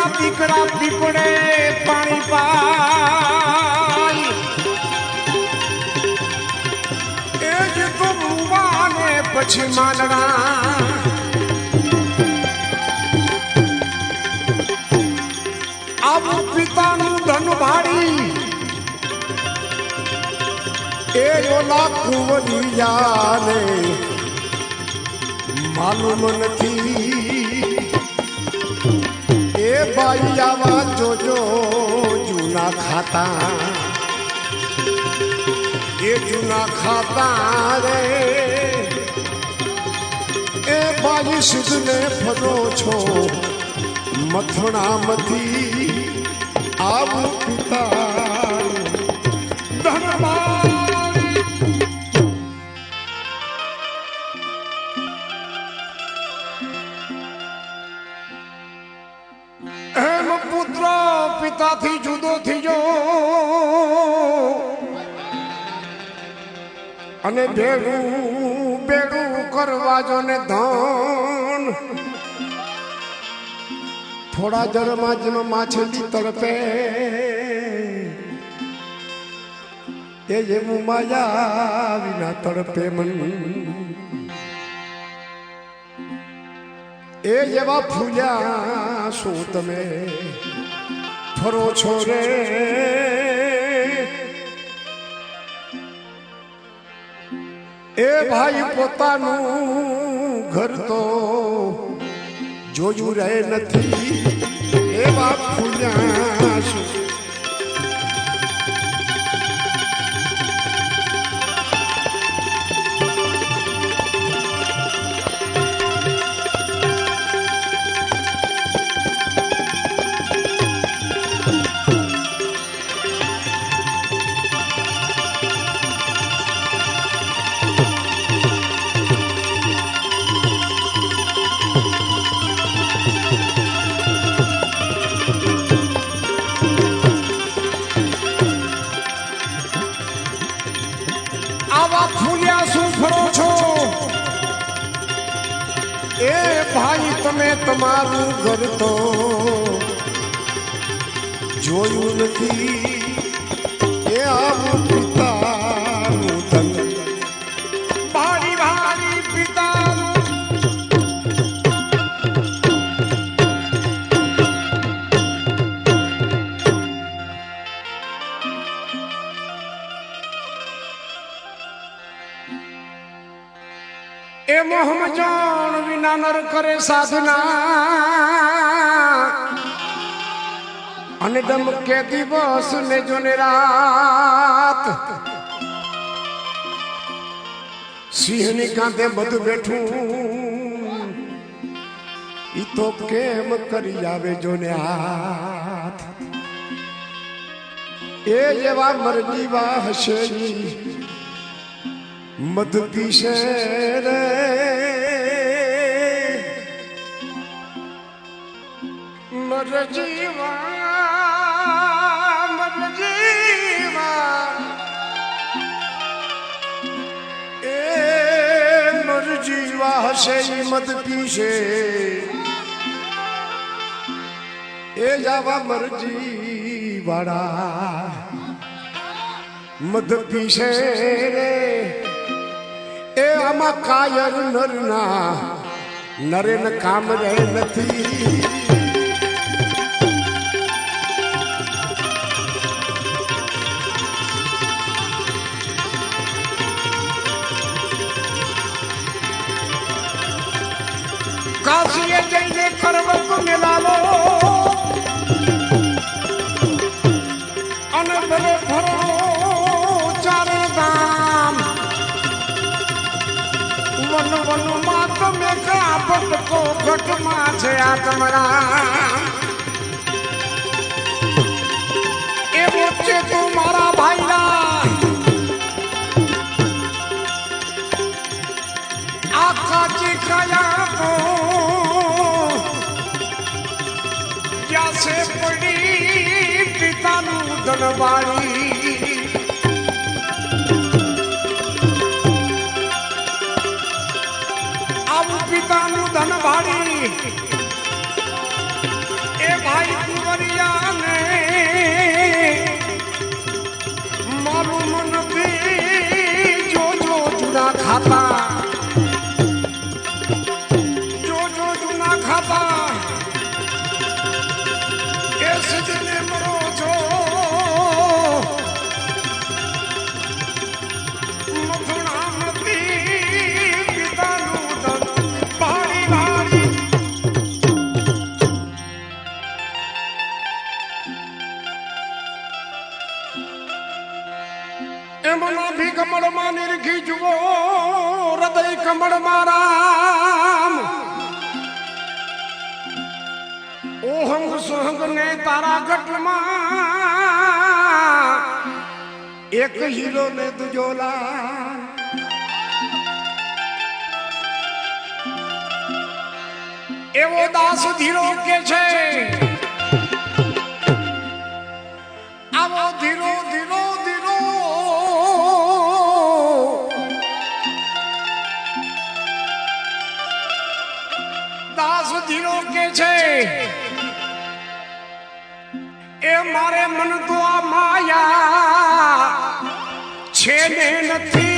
જેના દીકરા પીપળે પાણી પાય. એ જ તો મુવાને પછી માનડા આવું પિતાનું ધન ભાડી એ ઓલા કુંવરિયાને માલુમ નથી. ભાઈ આવા જોજો જૂના ખાતા. એ જૂના ખાતા રે. એ ભાઈ સિદ્ધને ફરો છો. મથણામાંથી આવું પિતા અને ભેડું ભેગું કરવા જો ને ધન. થોડા જરમાં જેમાં માછલી તડપે. એ જેવું માયા વિના તડપે મન. એ જેવા ફૂલ્યા શું તમે ફરો છો રે? ભાઈ પોતાનું ઘર તો જોયું રહે નથી. એવા ફૂલ્યા તમે તમારું ઘર તો જોયું નથી. એ આવું એ મોહમ્મજાન વિના નર કરે સાધના. અને ડમકે દિવસ ને જોને રાત. સિંહની કાંધે બધું બેઠું. ઈ તો કેમ કરી આવે જોને હાથ? એ જેવા મરજીવા હશે મધ પીશે રે મર જીવા મર જીવા એ મર જીવા હશે મધ પીશે એ જાવા મરજી વાળા મધ પીશે રે એ આમાં કાયર નરના નરે ન કામ રહે નથી. કાશીએ જઈને કરવત મેલાવો ઘટમાં છે આત્મરામ એવો છે તું મારા ભાઈના આખા ચીખાયા તો ક્યાં છે પડી પિતાનું ધનવાળી ખાતા કમળ મારામ. ઓહંગ સોહંગ ને તારા ગટમાં એક હીરો ને દુજોલા એવો દાસ ધીરો કે છે? આવો ધીરો ધીરો ધીરો કે છે? એ મારે મન તો આ માયા છે ને નથી